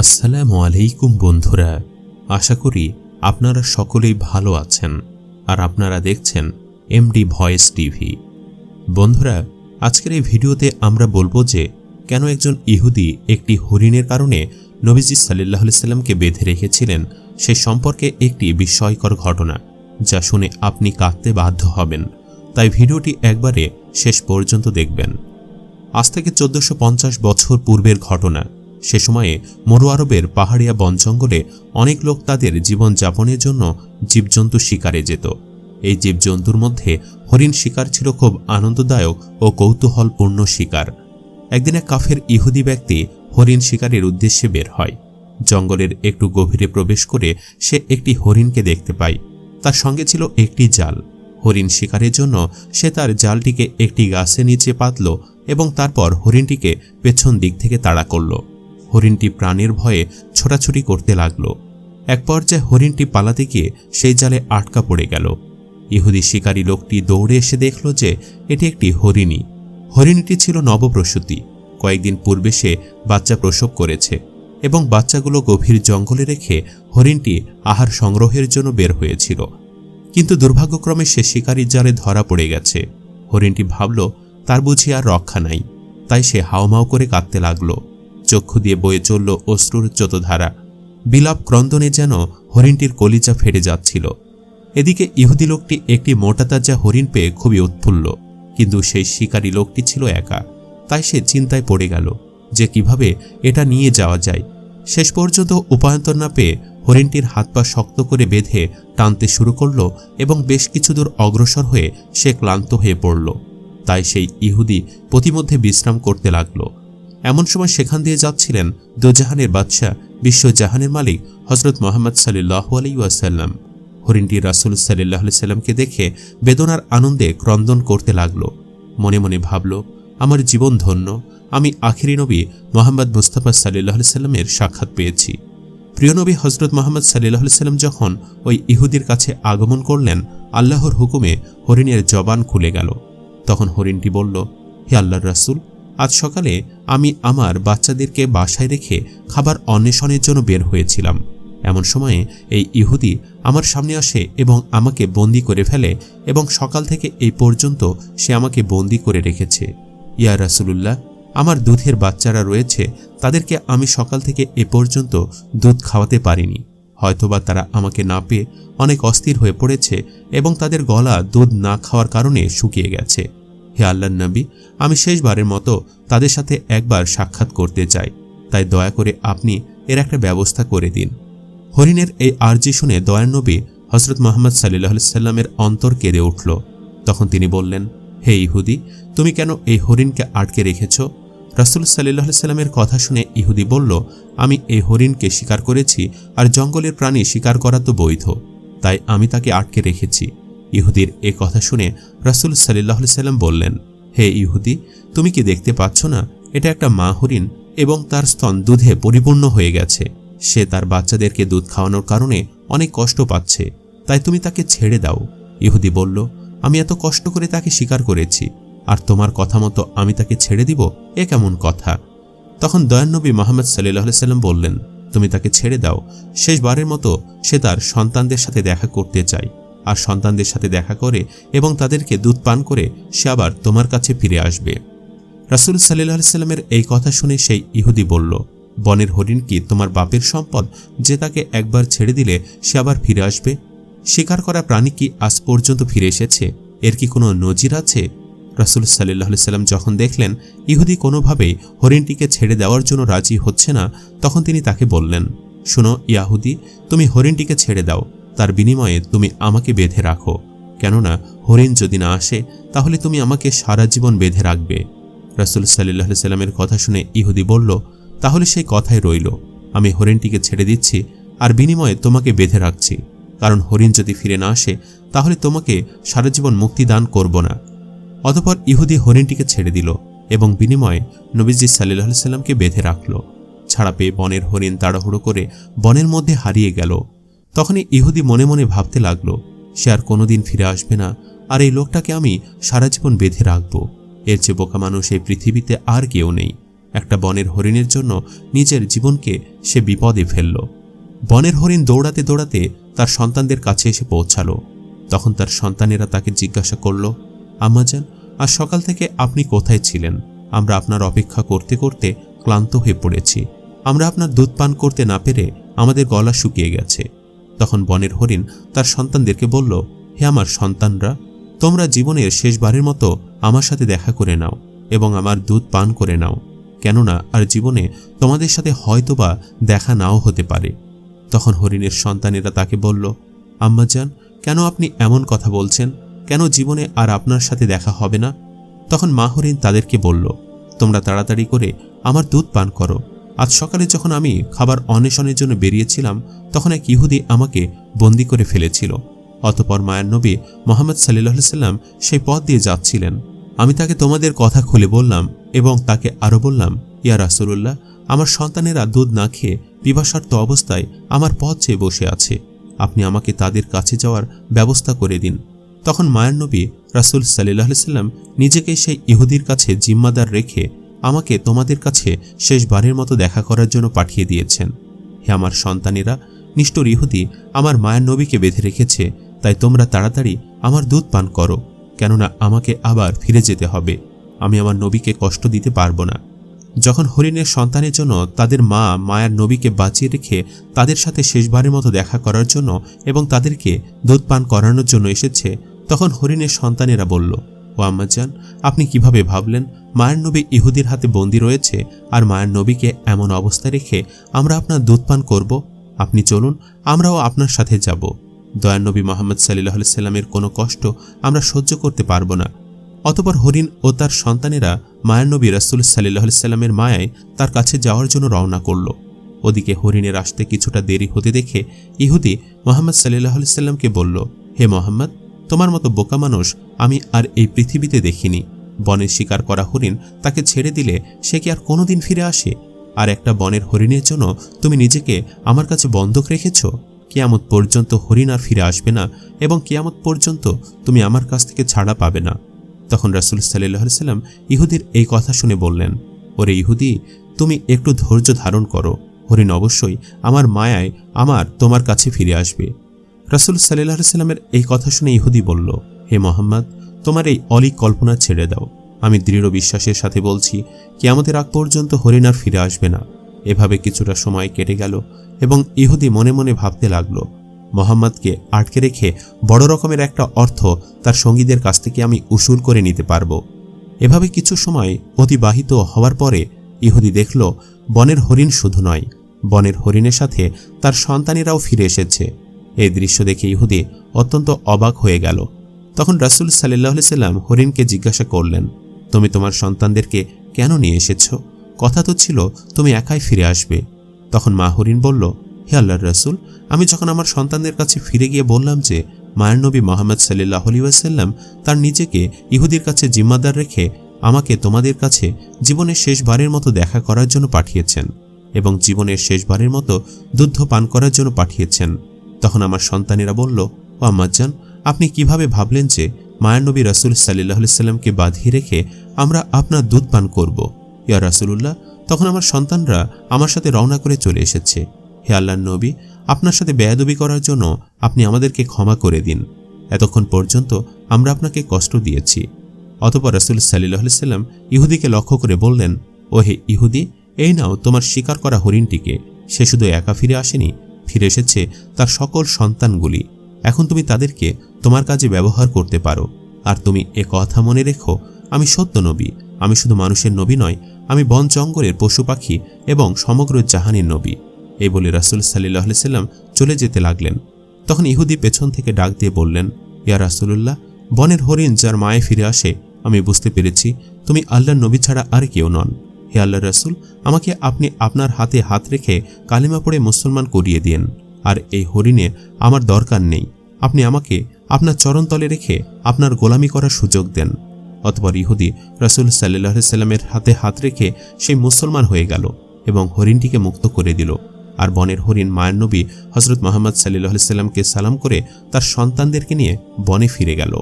আসসালামু আলাইকুম বন্ধুরা, আশা করি আপনারা সকলেই ভালো আছেন আর আপনারা দেখছেন এমডি ভয়েস টিভি বন্ধুরা, আজকের এই ভিডিওতে আমরা বলব যে কেন একজন ইহুদি একটি হরিণের কারণে নবীজি সাল্লাহ সাল্লামকে বেঁধে রেখেছিলেন সে সম্পর্কে একটি বিস্ময়কর ঘটনা, যা শুনে আপনি কাঁদতে বাধ্য হবেন। তাই ভিডিওটি একবারে শেষ পর্যন্ত দেখবেন। আজ থেকে চোদ্দশো বছর পূর্বের ঘটনা। সে সময়ে মরু আরবের পাহাড়িয়া বন জঙ্গলে অনেক লোক তাদের জীবনযাপনের জন্য জীবজন্তু শিকারে যেত। এই জীবজন্তুর মধ্যে হরিণ শিকার ছিল খুব আনন্দদায়ক ও কৌতূহলপূর্ণ শিকার। একদিন এক কাফের ইহুদি ব্যক্তি হরিণ শিকারের উদ্দেশ্যে বের হয়। জঙ্গলের একটু গভীরে প্রবেশ করে সে একটি হরিণকে দেখতে পায়। তার সঙ্গে ছিল একটি জাল। হরিণ শিকারের জন্য সে তার জালটিকে একটি গাছের নিচে পাতল এবং তারপর হরিণটিকে পেছন দিক থেকে তাড়া করল। হরিণটি প্রাণের ভয়ে ছোটাছুটি করতে লাগল। এক পর্যায়ে হরিণটি পালাতে গিয়ে সেই জালে আটকা পড়ে গেল। ইহুদি শিকারী লোকটি দৌড়ে এসে দেখল যে এটি একটি হরিণী। হরিণীটি ছিল নবপ্রসূতি। কয়েকদিন পূর্বে সে বাচ্চা প্রসব করেছে এবং বাচ্চাগুলো গভীর জঙ্গলে রেখে হরিণটি আহার সংগ্রহের জন্য বের হয়েছিল। কিন্তু দুর্ভাগ্যক্রমে সে শিকারীর জালে ধরা পড়ে গেছে। হরিণটি ভাবল, তার বুঝি আর রক্ষা নাই, তাই সে হাওমাও করে কাঁদতে লাগল। চক্ষু দিয়ে বয়ে চলল অশ্রুর চতধারা বিলাপ ক্রন্দনে যেন হরিণটির কলিজা ফেটে যাচ্ছিল। এদিকে ইহুদি লোকটি একটি মোটাতাজা হরিণ পেয়ে খুবই উৎফুল্ল, কিন্তু সেই শিকারী লোকটি ছিল একা। তাই সে চিন্তায় পড়ে গেল যে কীভাবে এটা নিয়ে যাওয়া যায়। শেষ পর্যন্ত উপায়ন্তর না পেয়ে হরিণটির হাত পা শক্ত করে বেঁধে টানতে শুরু করল এবং বেশ কিছু দূর অগ্রসর হয়ে সে ক্লান্ত হয়ে পড়ল। তাই সেই ইহুদি প্রতিমধ্যে বিশ্রাম করতে লাগল। এমন সময় সেখান দিয়ে যাচ্ছিলেন দোজাহানের বাদশাহ, বিশ্বজাহানের মালিক হজরত মোহাম্মদ সাল্লাহ আলী ওয়াসাল্লাম। হরিণটি রাসুল সাল্লাহ সাল্লামকে দেখে বেদনার আনন্দে ক্রন্দন করতে লাগল। মনে মনে ভাবল, আমার জীবন ধন্য, আমি আখিরি নবী মোহাম্মদ মুস্তাফা সাল্লাহ সাল্লামের সাক্ষাৎ পেয়েছি। প্রিয় নবী হজরত মোহাম্মদ সাল্লাহ সাল্লাম যখন ওই ইহুদির কাছে আগমন করলেন, আল্লাহর হুকুমে হরিণের জবান খুলে গেল। তখন হরিণটি বলল, হে আল্লাহর রাসুল আজ সকালে আমি আমার বাচ্চাদেরকে বাসায় রেখে খাবার অন্বেষণের জন্য বের হয়েছিলাম। এমন সময়ে এই ইহুদি আমার সামনে আসে এবং আমাকে বন্দি করে ফেলে এবং সকাল থেকে এই পর্যন্ত সে আমাকে বন্দি করে রেখেছে। ইয়া রাসুলুল্লাহ, আমার দুধের বাচ্চারা রয়েছে, তাদেরকে আমি সকাল থেকে এ পর্যন্ত দুধ খাওয়াতে পারিনি। হয়তোবা তারা আমাকে না পেয়ে অনেক অস্থির হয়ে পড়েছে এবং তাদের গলা দুধ না খাওয়ার কারণে শুকিয়ে গেছে। হে আল্লাহ নবী, আমি শেষবারের মতো তাদের সাথে একবার সাক্ষাৎ করতে চাই। তাই দয়া করে আপনি এর একটা ব্যবস্থা করে দিন। হরিণের এই আর্জি শুনে দয়ানবী হজরত মোহাম্মদ সাল্লাহ সাল্লামের অন্তর কেঁদে উঠল। তখন তিনি বললেন, হে ইহুদি, তুমি কেন এই হরিণকে আটকে রেখেছ? রাসুল সাল্লাহ সাল্লামের কথা শুনে ইহুদি বলল, আমি এই হরিণকে শিকার করেছি আর জঙ্গলের প্রাণী শিকার করা তো বৈধ। তাই আমি তাকে আটকে রেখেছি। ইহুদির এ কথা শুনে রাসুল সাল্লাহ সাল্লাম বললেন, হে ইহুদি, তুমি কি দেখতে পাচ্ছ না? এটা একটা মা হরিণ এবং তার স্তন দুধে পরিপূর্ণ হয়ে গেছে। সে তার বাচ্চাদেরকে দুধ খাওয়ানোর কারণে অনেক কষ্ট পাচ্ছে, তাই তুমি তাকে ছেড়ে দাও। ইহুদি বলল, আমি এত কষ্ট করে তাকে স্বীকার করেছি, আর তোমার কথা মতো আমি তাকে ছেড়ে দিব? এ কেমন কথা? তখন দয়ানবী মোহাম্মদ সাল্লাহ সাল্লাম বললেন, তুমি তাকে ছেড়ে দাও। শেষবারের মতো সে তার সন্তানদের সাথে দেখা করতে চায়। আর সন্তানদের সাথে দেখা করে এবং তাদেরকে দুধ পান করে সে আবার তোমার কাছে ফিরে আসবে। রাসুল সাল্লাহ সাল্লামের এই কথা শুনে সেই ইহুদি বলল, বনের হরিণ কি তোমার বাপের সম্পদ যে তাকে একবার ছেড়ে দিলে সে আবার ফিরে আসবে? শিকার করা প্রাণী কি আজ পর্যন্ত ফিরে এসেছে? এর কি কোনো নজির আছে? রাসুল সাল্লাহ সাল্লাম যখন দেখলেন ইহুদি কোনোভাবেই হরিণটিকে ছেড়ে দেওয়ার জন্য রাজি হচ্ছে না, তখন তিনি তাকে বললেন, শুনো ইয়াহুদি, তুমি হরিণটিকে ছেড়ে দাও। তার বিনিময়ে তুমি আমাকে বেঁধে রাখো। কেননা হরিণ যদি না আসে, তাহলে তুমি আমাকে সারা জীবন বেঁধে রাখবে। রাসুল সাল্লাহ সাল্লামের কথা শুনে ইহুদি বলল, তাহলে সেই কথাই রইল। আমি হরিণটিকে ছেড়ে দিচ্ছি আর বিনিময়ে তোমাকে বেঁধে রাখছি। কারণ হরিণ যদি ফিরে না আসে, তাহলে তোমাকে সারা জীবন মুক্তি দান করব না। অতপর ইহুদি হরিণটিকে ছেড়ে দিল এবং বিনিময়ে নবীজি সাল্লাহ সাল্লামকে বেঁধে রাখল। ছাড়া পেয়ে বনের হরিণ তাড়াহুড়ো করে বনের মধ্যে হারিয়ে গেল। তখনই ইহুদি মনে মনে ভাবতে লাগল, সে আর কোনোদিন ফিরে আসবে না, আর এই লোকটাকে আমি সারা জীবন বেঁধে রাখব। এর চেয়ে বোকা মানুষ এই পৃথিবীতে আর কেউ নেই। একটা বনের হরিণের জন্য নিজের জীবনকে সে বিপদে ফেলল। বনের হরিণ দৌড়াতে দৌড়াতে তার সন্তানদের কাছে এসে পৌঁছালো। তখন তার সন্তানেরা তাকে জিজ্ঞাসা করল, আম্মাজান, আজ সকাল থেকে আপনি কোথায় ছিলেন? আমরা আপনার অপেক্ষা করতে করতে ক্লান্ত হয়ে পড়েছি। আমরা আপনার দুধ পান করতে না পেরে আমাদের গলা শুকিয়ে গেছে। তখন বনের হরিণ তার সন্তানদেরকে বলল, হে আমার সন্তানরা, তোমরা জীবনের শেষবারের মতো আমার সাথে দেখা করে নাও এবং আমার দুধ পান করে নাও। কেননা আর জীবনে তোমাদের সাথে হয়তোবা দেখা নাও হতে পারে। তখন হরিণের সন্তানেরা তাকে বলল আম্মাজান কেন আপনি এমন কথা বলছেন? কেন জীবনে আর আপনার সাথে দেখা হবে না? তখন মা হরিণ তাদেরকে বলল, তোমরা তাড়াতাড়ি করে আমার দুধ পান করো। আজ সকালে যখন আমি খাবার অন্বেষণের জন্য বেরিয়েছিলাম, তখন এক ইহুদি আমাকে বন্দি করে ফেলেছিল। অতপর মায়ের নবী মোহাম্মদ সাল্লাহ সাল্লাম সেই পথ দিয়ে যাচ্ছিলেন। আমি তাকে তোমাদের কথা খুলে বললাম এবং তাকে আরও বললাম, ইয়া রাসুল্লাহ আমার সন্তানেরা দুধ না খেয়ে পিপাসার্থ অবস্থায় আমার পথ চেয়ে বসে আছে। আপনি আমাকে তাদের কাছে যাওয়ার ব্যবস্থা করে দিন। তখন মায়ের নবী রাসুল সাল্লাহ সাল্লাম নিজেকে সেই ইহুদির কাছে জিম্মাদার রেখে আমাকে তোমাদের কাছে শেষবারের মতো দেখা করার জন্য পাঠিয়ে দিয়েছেন। হে আমার সন্তানেরা, নিষ্ঠুর ইহুদি, আমার মায়ের নবীকে বেঁধে রেখেছে, তাই তোমরা তাড়াতাড়ি আমার দুধ পান করো, কেননা আমাকে আবার ফিরে যেতে হবে। আমি আমার নবীকে কষ্ট দিতে পারব না। যখন হরিণের সন্তানের জন্য তাদের মা মায়ের নবীকে বাঁচিয়ে রেখে তাদের সাথে শেষবারের মতো দেখা করার জন্য এবং তাদেরকে দুধ পান করানোর জন্য এসেছে, তখন হরিণের সন্তানেরা বলল ও আম্মাজান, আপনি কীভাবে ভাবলেন মায়ের নবী ইহুদির হাতে বন্দি রয়েছে আর মায়ের নবীকে এমন অবস্থায় রেখে আমরা আপনার দুধ পান করব? আপনি চলুন, আমরাও আপনার সাথে যাব। দয়ার নবী মোহাম্মদ সাল্লাহ সাল্লামের কোনো কষ্ট আমরা সহ্য করতে পারব না। অতপর হরিণ ও তার সন্তানেরা মায়ের নবী রাসুল সাল্লাহ সাল্লামের মায়ায় তার কাছে যাওয়ার জন্য রওনা করল। ওদিকে হরিণের আসতে কিছুটা দেরি হতে দেখে ইহুদি মোহাম্মদ সাল্লাহ সাল্লামকে বলল, হে মোহাম্মদ তোমার মতো বোকা মানুষ আমি আর এই পৃথিবীতে দেখিনি। বনের শিকার করা হরিণ তাকে ছেড়ে দিলে সে কি আর কোনোদিন ফিরে আসে? আর একটা বনের হরিণের জন্য তুমি নিজেকে আমার কাছে বন্ধক রেখেছ? কিয়ামত পর্যন্ত হরিণ আর ফিরে আসবে না এবং কিয়ামত পর্যন্ত তুমি আমার কাছ থেকে ছাড়া পাবে না। তখন রাসুল সাল্লাহ সাল্লাম ইহুদির এই কথা শুনে বললেন, ওরে ইহুদি, তুমি একটু ধৈর্য ধারণ করো। হরিণ অবশ্যই আমার মায়ায় আমার তোমার কাছে ফিরে আসবে। রাসুল সাল্লাহ সাল্লামের এই কথা শুনে ইহুদি বলল, হে মোহাম্মদ, তোমার এই অলিক কল্পনা ছেড়ে দাও। আমি দৃঢ় বিশ্বাসের সাথে বলছি কি আমাদের আগ পর্যন্ত হরিণ আর ফিরে আসবে না। এভাবে কিছুটা সময় কেটে গেল এবং ইহুদি মনে মনে ভাবতে লাগল, মোহাম্মদকে আটকে রেখে বড় রকমের একটা অর্থ তার সঙ্গীদের কাছ থেকে আমি উসুল করে নিতে পারব। এভাবে কিছু সময় অতিবাহিত হওয়ার পরে ইহুদি দেখল, বনের হরিণ শুধু নয়, বনের হরিণের সাথে তার সন্তানেরাও ফিরে এসেছে। এই দৃশ্য দেখে ইহুদি অত্যন্ত অবাক হয়ে গেল। তখন রাসুল সাল্লাহ সাল্লাম হরিণকে জিজ্ঞাসা করলেন, তুমি তোমার সন্তানদেরকে কেন নিয়ে এসেছ? কথা তো ছিল, তুমি একাই ফিরে আসবে। তখন মা হরিণ বলল, হে আল্লাহর রাসুল, আমি যখন আমার সন্তানদের কাছে ফিরে গিয়ে বললাম যে, মায়ের নবী মোহাম্মদ সাল্লাহ আলিউসাল্লাম তার নিজেকে ইহুদির কাছে জিম্মাদার রেখে আমাকে তোমাদের কাছে জীবনের শেষবারের মতো দেখা করার জন্য পাঠিয়েছেন এবং জীবনের শেষবারের মতো দুধ পান করার জন্য পাঠিয়েছেন। তখন আমার সন্তানেরা বলল, ও আম্মাজান, আপনি কীভাবে ভাবলেন যে মায়ের নবী রাসুল সাল্লাহ সাল্লামকে বাঁধিয়ে রেখে আমরা আপনার দুধ পান করব? ইয়া রাসুলুল্লাহ, তখন আমার সন্তানরা আমার সাথে রওনা করে চলে এসেছে। হে আল্লাহ নবী, আপনার সাথে বেয়াদবি করার জন্য আপনি আমাদেরকে ক্ষমা করে দিন। এতক্ষণ পর্যন্ত আমরা আপনাকে কষ্ট দিয়েছি। অতপর রাসুল সাল্লাহ সাল্লাম ইহুদিকে লক্ষ্য করে বললেন ও হে ইহুদি, এই নাও তোমার শিকার করা হরিণটিকে। সে শুধু একা ফিরে আসেনি ফিরে এসেছে তার সকল সন্তানগুলি। এখন তুমি তাদেরকে তোমার কাজে ব্যবহার করতে পারো। আর তুমি এ কথা মনে রেখো, আমি সত্য নবী, আমি শুধু মানুষের নবী নয়, আমি বন জঙ্গলের পশু পাখি এবং সমগ্র জাহানের নবী। এই বলে রাসুল সাল্লাহ সাল্লাম চলে যেতে লাগলেন। তখন ইহুদি পেছন থেকে ডাক দিয়ে বললেন, ইয়া রাসুলুল্লাহ, বনের হরিণ যার মায়ে ফিরে আসে, আমি বুঝতে পেরেছি, তুমি আল্লাহর নবী ছাড়া আর কেউ নন। হে আল্লাহ রাসুল, আমাকে আপনি আপনার হাতে হাত রেখে কালিমা পড়ে মুসলমান করিয়ে দিন আর এই হরিণে আমার দরকার নেই। আপনি আমাকে আপনার চরণতলে রেখে আপনার গোলামি করার সুযোগ দেন। অতপর ইহুদি রাসুল সাল্লাহ সাল্লামের হাতে হাত রেখে সেই মুসলমান হয়ে গেল এবং হরিণটিকে মুক্ত করে দিল। আর বনের হরিণ মায়ের নবী হজরত মোহাম্মদ সাল্লাহ সাল্লামকে সালাম করে তার সন্তানদেরকে নিয়ে বনে ফিরে গেল।